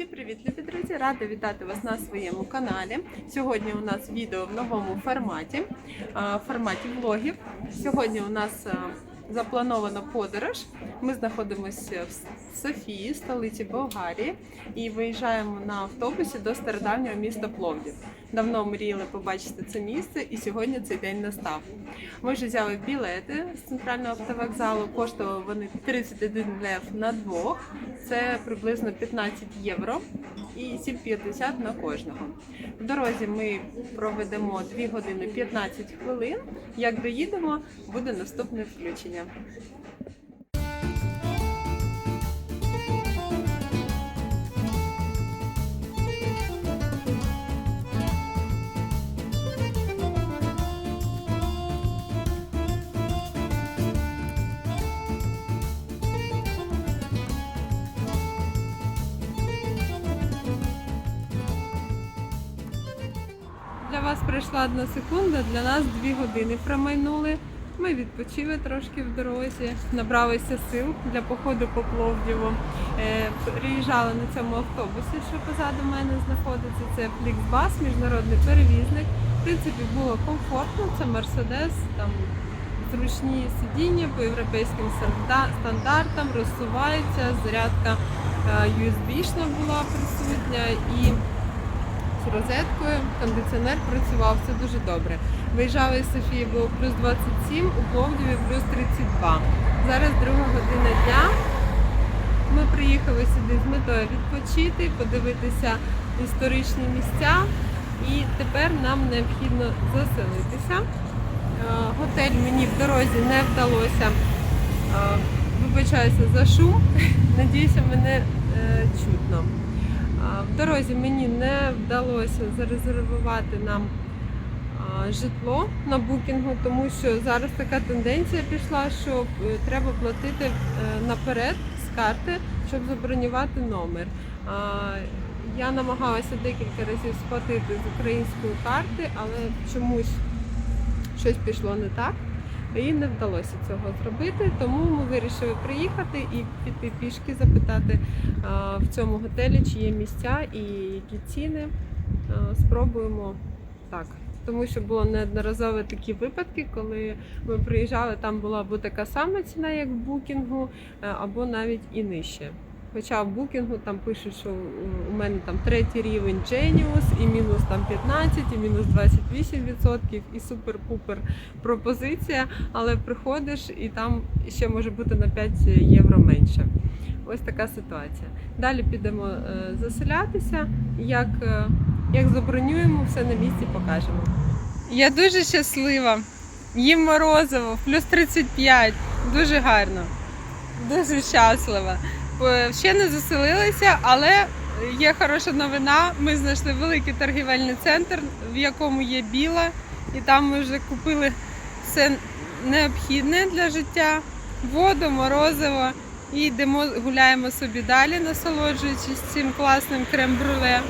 Всім привіт, любі друзі! Рада вітати вас на своєму каналі. Сьогодні у нас відео в новому форматі, форматі влогів. Сьогодні у нас запланована подорож. Ми знаходимося в Софії, столиці Болгарії, і виїжджаємо на автобусі до стародавнього міста Пловдів. Давно мріяли побачити це місце, і сьогодні цей день настав. Ми вже взяли білети з центрального автовокзалу. Коштували вони 31 лев на двох. Це приблизно 15 євро і 7,50 на кожного. В дорозі ми проведемо 2 години 15 хвилин. Як доїдемо, буде наступне включення. Для вас пройшла одна секунда, для нас дві години промайнули. Ми відпочили трошки в дорозі, набралися сил для походу по Пловдіву. Е, Приїжджали на цьому автобусі, що позаду мене знаходиться. Це Flixbus, міжнародний перевізник. В принципі, було комфортно. Це Мерседес, там зручні сидіння по європейським стандартам, розсуваються, зарядка е, USB-шна була присутня і з розеткою, кондиціонер працював, все дуже добре. Виїжджали з Софії, було плюс 27, у Пловдіві плюс 32. Зараз друга година дня. Ми приїхали сюди з метою відпочити, подивитися історичні місця. І тепер нам необхідно заселитися. Е, Готель мені в дорозі не вдалося. Е, Вибачаюся за шум. Надіюся, мене е, чутно. В дорозі мені не вдалося зарезервувати нам житло на букінгу, тому що зараз така тенденція пішла, що е, треба платити е, наперед з карти, щоб забронювати номер. Я намагалася декілька разів сплатити з української карти, але чомусь щось пішло не так. І не вдалося цього зробити, тому ми вирішили приїхати і піти пішки, запитати а, в цьому готелі, чи є місця і які ціни. А, Спробуємо так. Тому що було неодноразово такі випадки, коли ми приїжджали, там була або така сама ціна, як в букінгу, е, або навіть і нижче. Хоча в букінгу там пишуть, що у мене там третій рівень Genius, і мінус там 15, і мінус 28%, і супер-пупер пропозиція, але приходиш і там ще може бути на 5 євро менше. Ось така ситуація. Далі підемо е, заселятися. Як, е, як забронюємо, все на місці покажемо. Я дуже щаслива. Їм морозиво, плюс 35. Дуже гарно. Дуже щаслива. Е, Ще не заселилися, але є хороша новина. Ми знайшли великий торгівельний центр, в якому є біла, і там ми вже купили все необхідне для життя: воду, морозиво. І йдемо, гуляємо собі далі, насолоджуючись цим класним крем-брюле.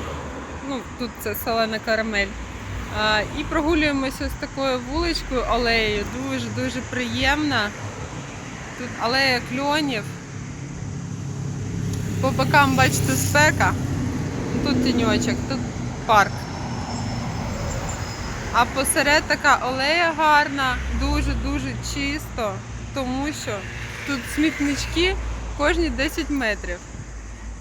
Ну, тут це солена карамель. А, і прогулюємося з такою вуличкою алеєю. Дуже дуже приємна. Тут алея кльонів. По бокам бачите спека. Тут тіньочок, тут парк. А посеред така алея гарна, дуже-дуже чисто, тому що тут смітнички кожні 10 метрів.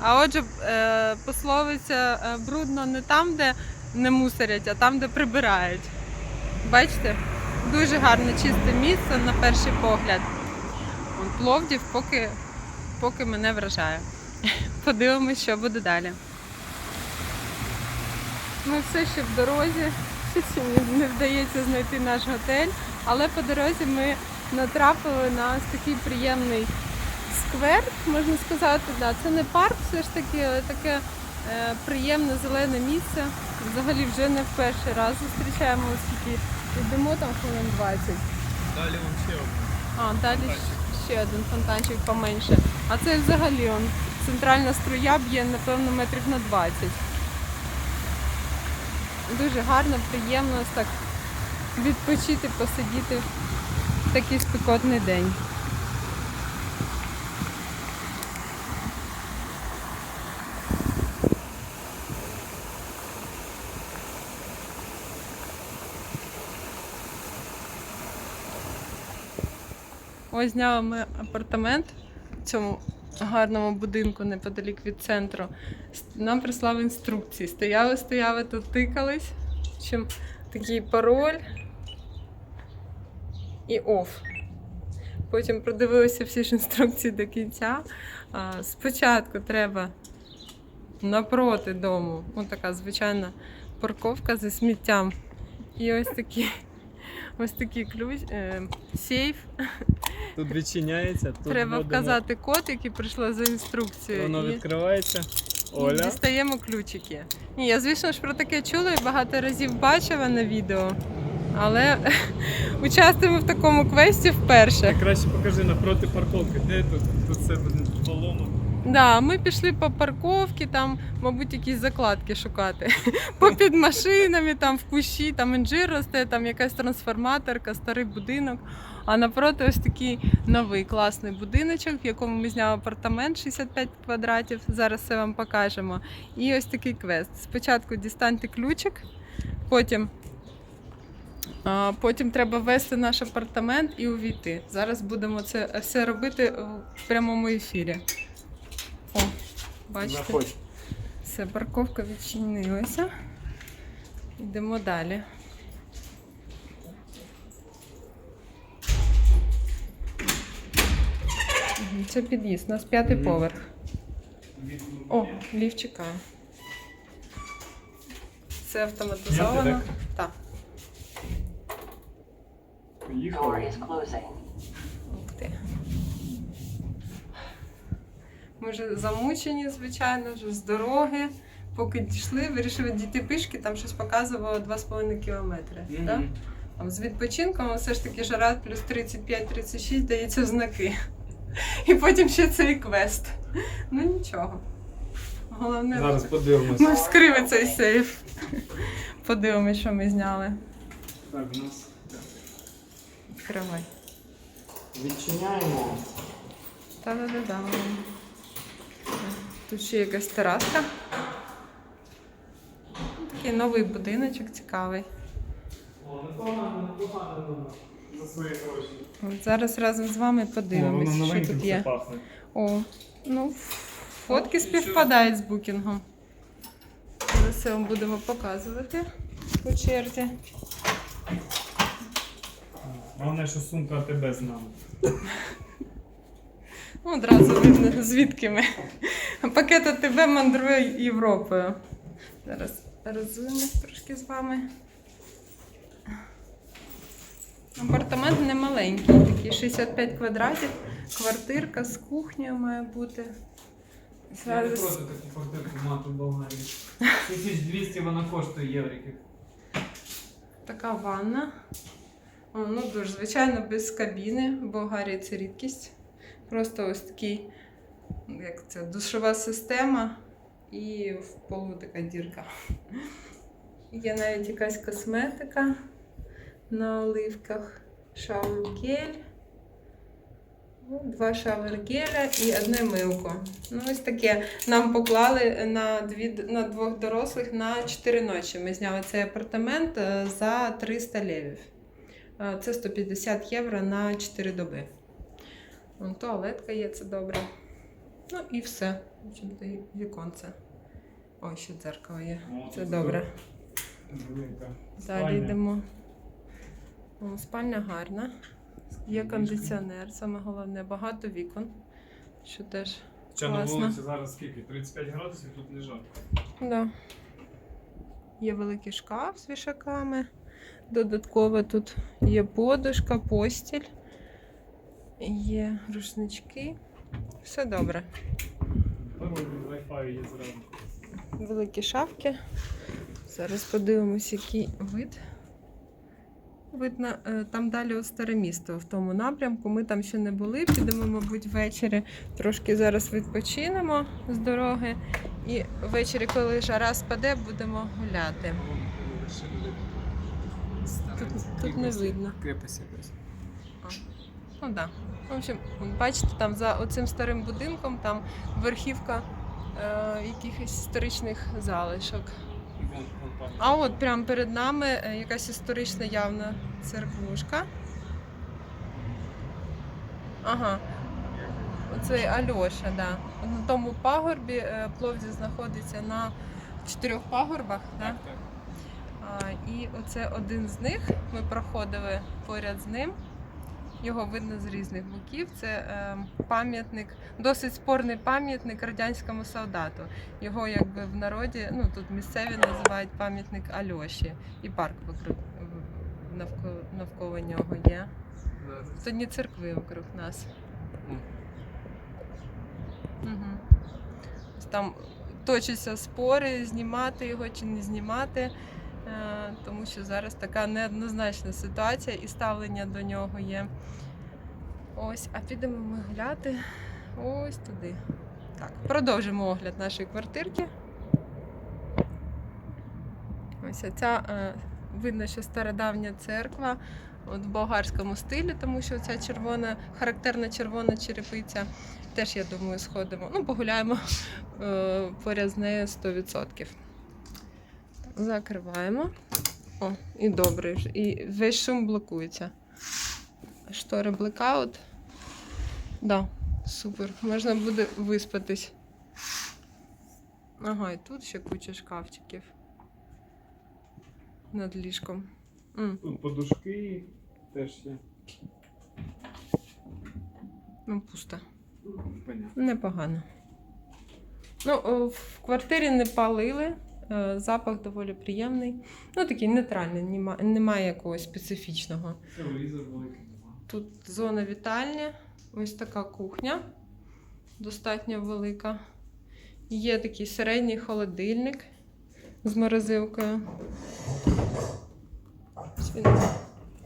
А отже, е, пословиця е, брудно не там, де не мусорять, а там, де прибирають. Бачите? Дуже гарне чисте місце на перший погляд. Пловдів поки, поки мене вражає. Подивимось, що буде далі. Ми все ще в дорозі. Не- вдається знайти наш готель, але по дорозі ми натрапили на такий приємний сквер, можна сказати. Да, це не парк, все ж таки, але таке е, приємне зелене місце. Взагалі вже не в перший раз зустрічаємо, оскільки йдемо там хвилин 20. Далі вон ще один. А, далі щ- ще один фонтанчик поменше. А це взагалі он, центральна струя б'є, напевно, метрів на 20. Дуже гарно, приємно ось так відпочити, посидіти в такий спекотний день. Ось зняли ми апартамент в цьому гарному будинку неподалік від центру. Нам прислали інструкції. Стояли, стояли, тут тикались. Чим такий пароль і оф. Потім продивилися всі ж інструкції до кінця. Спочатку треба напроти дому, ось така звичайна парковка зі сміттям. І ось такий, ось такий ключ, е, сейф. Тут відчиняється, тут Треба вводимо- вказати код, який прийшла за інструкцією. Воно і- відкривається. і Оля. дістаємо ключики. Ні, я звісно ж про таке чула і багато разів бачила на відео, але участвуємо в такому квесті вперше. Краще покажи напроти парковки. Де тут? Тут все поломано. Да, ми пішли по парковці, там, мабуть, якісь закладки шукати. Попід машинами, там в кущі, там інжир росте, там якась трансформаторка, старий будинок. А напроти ось такий новий класний будиночок, в якому ми зняли апартамент 65 квадратів. Зараз все вам покажемо. І ось такий квест. Спочатку дістаньте ключик, потім. Потім треба ввести наш апартамент і увійти. Зараз будемо це все робити в прямому ефірі. О, бачите, Заходь. все, парковка відчинилася. Йдемо далі. Це під'їзд, у нас п'ятий Мгм. поверх. О, ліфт чекає. Це автоматизовано. Так. Door Поїхали. Ми вже замучені, звичайно, вже з дороги. Поки дійшли, вирішили дійти пішки, там щось показувало 2,5 кілометри. Так? Там з відпочинком все ж таки жара плюс 35-36 дається в знаки. І потім ще цей квест. Ну нічого. Головне, Зараз подивимось. ми вскрили цей сейф. Подивимось, що ми зняли. Так, у нас Відкривай. відчиняємо. Та-да-да-да. Тут ще якась тераска. Такий новий будиночок цікавий. От зараз разом з вами подивимось, що тут є. О, ну, фотки співпадають з букінгом. Зараз все вам будемо показувати по черзі. Головне, що сумка АТБ з нами. Ну, одразу видно, звідки ми. Пакет АТБ мандрує Європою. Зараз розуємось трошки з вами. Апартамент не маленький, такий 65 квадратів, квартирка з кухнею має бути. Я не Зараз проти таку квартирку мати в Болгарії. 1200 вона коштує євриків. така ванна. О, ну, дуже, звичайно, без кабіни. В Болгарії це рідкість. Просто ось такий, як це, душова система і в полу така дірка. Є навіть якась косметика на оливках, шауер-гель, ну, два шауер-геля і одне милко. Ну, ось таке. Нам поклали на, дві, на двох дорослих на 4 ночі. Ми зняли цей апартамент е, за 300 левів. Е, Це 150 євро на 4 доби. Вон туалетка є, це добре. Ну і все. Віконце. Ой, ще дзеркало є. Це добре. Далі йдемо. О, спальня гарна. Є кондиціонер, саме головне, багато вікон. Що теж Хоча на Класно. вулиці зараз скільки? 35 градусів, тут не жарко. Да. Є великий шкаф з вішаками. Додатково тут є подушка, постіль, є рушнички. Все добре. Великі шафки. Зараз подивимось, який вид. Видно, е, там далі старе місто в тому напрямку. Ми там ще не були. Підемо, мабуть, ввечері. Трошки зараз відпочинемо з дороги. І ввечері, коли жара спаде, будемо гуляти. Тут, тут не видно. Крепость якась. Ну так. Да. В общем, бачите, там за оцим старим будинком там верхівка е, якихось історичних залишок. А от прямо перед нами е, якась історична явна церквушка. Ага. Оцей Альоша, да. На тому пагорбі е, Пловдів знаходиться на чотирьох пагорбах. Да? Так, так. А, і оце один з них. Ми проходили поряд з ним. Його видно з різних боків. Це е, пам'ятник, досить спорний пам'ятник радянському солдату. Його якби в народі, ну тут місцеві називають пам'ятник Альоші. І парк вокруг, навколо, навколо нього є. Тут одні церкви вокруг нас. Угу. Там точаться спори, знімати його чи не знімати, тому що зараз така неоднозначна ситуація і ставлення до нього є. Ось, а підемо ми гуляти ось туди. Так, продовжимо огляд нашої квартирки. Ось ця е, видно, що стародавня церква от в болгарському стилі, тому що ця червона, характерна червона черепиця. Теж, я думаю, сходимо. Ну, погуляємо е, поряд з нею 100%. Закриваємо. О, і добре. І весь шум блокується. Штори блекаут. Да, супер. Можна буде виспатись. Ага, і тут ще куча шкафчиків. Над ліжком. М, Тут подушки теж є. ну, пусто. Понятно. Непогано. Ну, о, в квартирі не палили. Е, Запах доволі приємний. Ну, такий нейтральний, немає якогось специфічного. Телевізор великий нема. Тут зона вітальня, ось така кухня, достатньо велика. Є такий середній холодильник з морозилкою. Він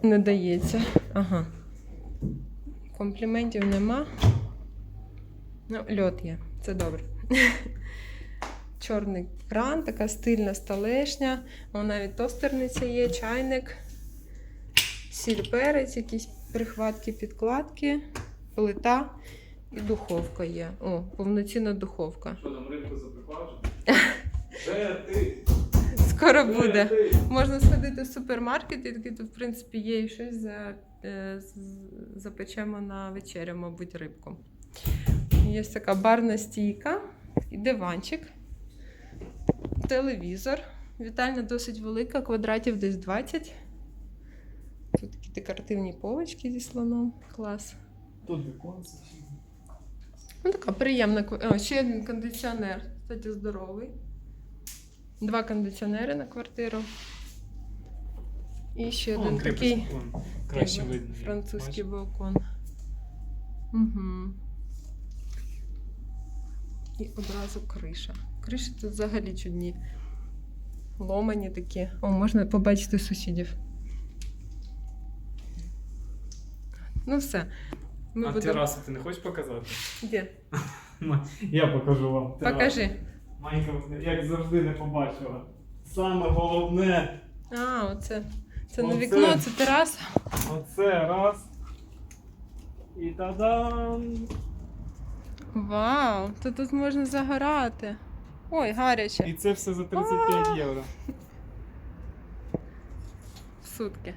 не дається. Ага. Компліментів нема. Ну, льот є, це добре. Чорний кран, така стильна столешня. О, навіть тостерниця є, чайник, сіль перець, якісь прихватки, підкладки, плита і духовка є. О, повноцінна духовка. Що там ринку ти? Скоро буде. Можна сходити в супермаркет, і таки тут, в принципі, є і щось за, е, запечемо на вечерю, мабуть, рибку. Є така барна стійка, і диванчик, телевізор. Вітальня досить велика, квадратів десь 20. Тут такі декоративні полочки зі слоном. Клас. Тут віконце. Ну, така приємна. О, ще один кондиціонер. Кстати, здоровий. Два кондиціонери на квартиру. І ще один такий Краще видно. французький балкон. Угу. І одразу криша. Криші тут взагалі чудні. Ломані такі. О, можна побачити сусідів. Ну все. Ми А будемо. терасу ти не хочеш показати? Де? Я покажу вам. терасу. Покажи. Майка, як завжди, не побачила. Саме головне, А, оце. Це не вікно, це тераса. оце раз. І та-дам! Вау, то тут можна загорати. Ой, гаряче. І це все за 35 євро. В сутки.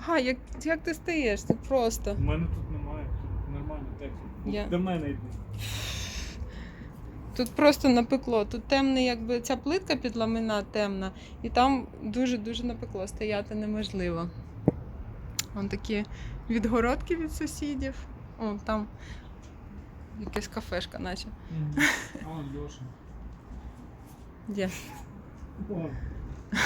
Ага, як, як ти стаєш? Тут просто. У мене тут немає, тут нормально тепло. Я- До мене йди. Тут просто напекло. Тут темний, якби ця плитка підламина темна, і там дуже-дуже напекло. Стояти неможливо. Вон такі відгородки від сусідів. О, там якась кафешка, наче. О, Льоша. Де? О,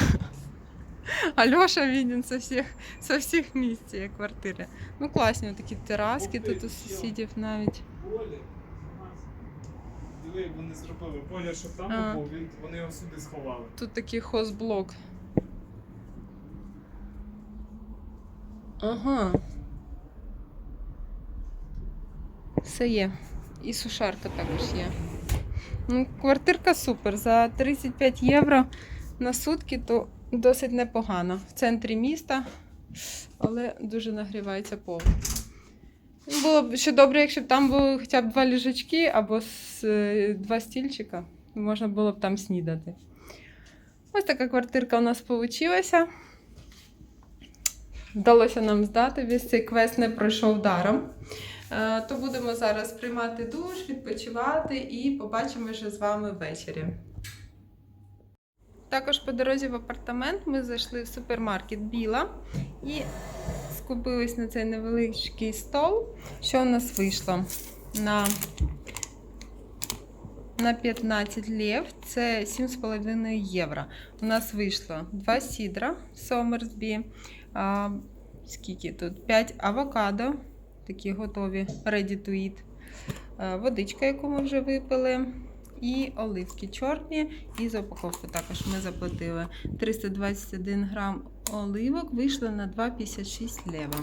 Альоша виден со всіх, со всіх місць цієї квартири. Ну, класні такі тераски тут у сусідів навіть. Диви, як вони зробили. Боля, щоб там був, вони його сюди сховали. Тут такий хозблок. Ага. Все є. І сушарка також є. Ну, квартирка супер. За 35 євро на сутки, то досить непогано. В центрі міста, але дуже нагрівається пол. Було б ще добре, якщо б там були хоча б два ліжачки або е, два стільчика. Можна було б там снідати. Ось така квартирка у нас вийшла. Вдалося нам здати. Весь цей квест не пройшов даром. Е, То будемо зараз приймати душ, відпочивати і побачимо вже з вами ввечері. Також по дорозі в апартамент ми зайшли в супермаркет Біла і скупились на цей невеличкий стол. Що у нас вийшло? На, на 15 лев це 7,5 євро. У нас вийшло 2 сідра Сомерсбі. Скільки тут? 5 авокадо, такі готові, ready to eat. Водичка, яку ми вже випили. І оливки чорні, і за упаковку також ми заплатили 321 грам оливок, вийшло на 2,56 лева.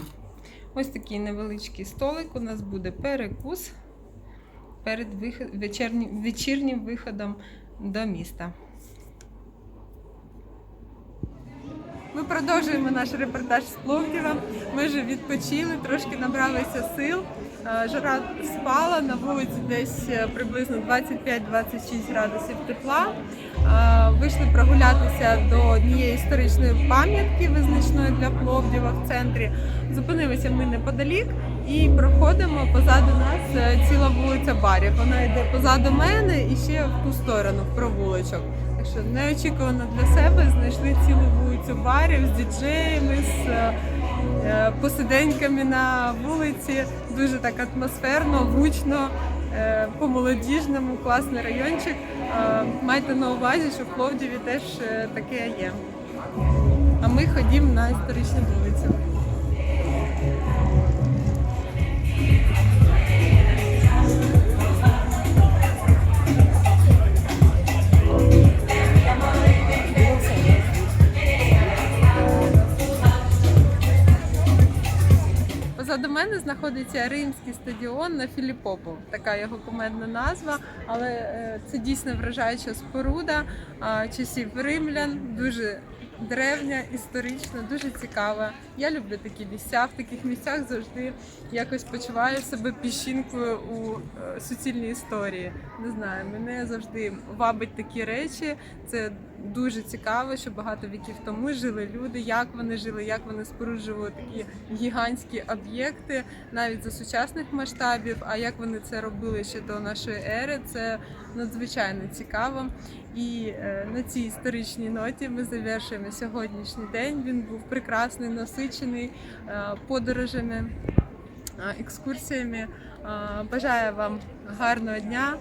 Ось такий невеличкий столик. У нас буде перекус перед вечірнім виходом до міста. Ми продовжуємо наш репортаж з Пловдіва. Ми вже відпочили, трошки набралися сил. Е, Жара спала, на вулиці десь е, приблизно 25-26 градусів тепла. Е, Вийшли прогулятися до однієї історичної пам'ятки, визначної для Пловдіва в центрі. Зупинилися ми неподалік і проходимо позаду нас ціла вулиця барів. Вона йде позаду мене і ще в ту сторону, в провулочок. Що неочікувано для себе знайшли цілу вулицю барів з діджеями, з е, е, посиденьками на вулиці. Дуже так атмосферно, гучно, е, по-молодіжному, класний райончик. Майте на увазі, що в Пловдіві теж таке є. А ми ходімо на історичну вулицю. Мене знаходиться римський стадіон на Філіпопу. Така його кумедна назва, але е, це дійсно вражаюча споруда часів римлян, дуже древня, історична, дуже цікава. Я люблю такі місця. В таких місцях завжди якось почуваю себе піщинкою у е, суцільній історії. Не знаю, мене завжди вабить такі речі. Це дуже цікаво, що багато віків тому жили люди, як вони жили, як вони споруджували такі гігантські об'єкти, навіть за сучасних масштабів. А як вони це робили ще до нашої ери, це надзвичайно цікаво. І е, на цій історичній ноті ми завершуємо сьогоднішній день. Він був прекрасний, насичений е, подорожами, е, екскурсіями. Бажаю вам гарного дня,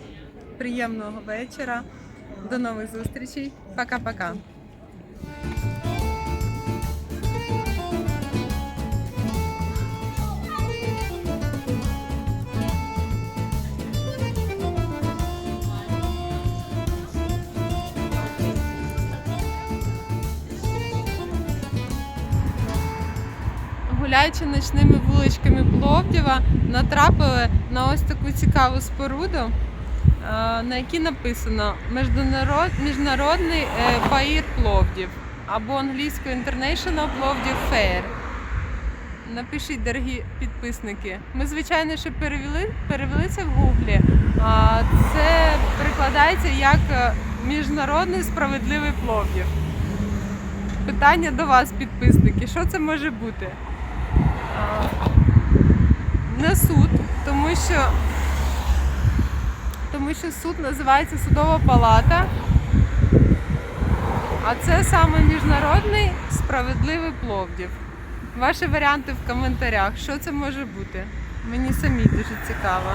приємного вечора. До нових зустрічей. Пока-пока. Гуляючи ночними вуличками Пловдіва, натрапили на ось таку цікаву споруду, е, на якій написано Міжнародний е, паїр Пловдів або англійською International Пловдів Fair. Напишіть, дорогі підписники. Ми, звичайно, що перевели, перевели це в гуглі. Це перекладається як е, Міжнародний справедливий Пловдів. Питання до вас, підписники, що це може бути? А, Не суд, тому що, тому що суд називається Судова палата. А це саме міжнародний справедливий Пловдів. Ваші варіанти в коментарях, що це може бути. Мені самі дуже цікаво.